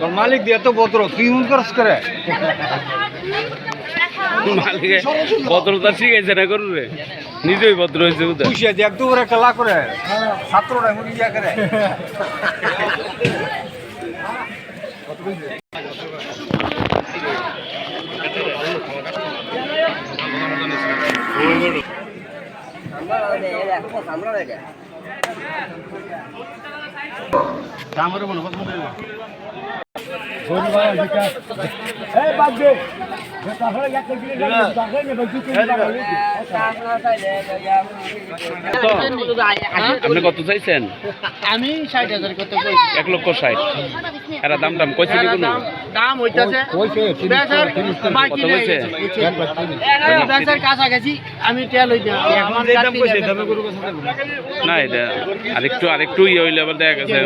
তোর মালিক দিয়ে তো বদ্র কি হুন করস করে? মালিকে ভদ্রতা শিখাইছে না করু রে নিজেই ভদ্র হয়েছে উদা খুশি আছে এক দুপুরে খেলা করে। ছাত্ররা মুড়ি দিয়া করে। ଦାମରେ ବନ ବସ আপনি কত চাইছেন? আমি ষাট হাজার কত এক লক্ষ ষাট। এরা দাম টাম কইছে কোনো? দাম হইতাছে। বেচার বাকি কত বেচার কাছাকাছি আমি তেল হই আমার না এটা আরেকটু আরেকটু ইয়ে হইলে আবার দেখা গেছে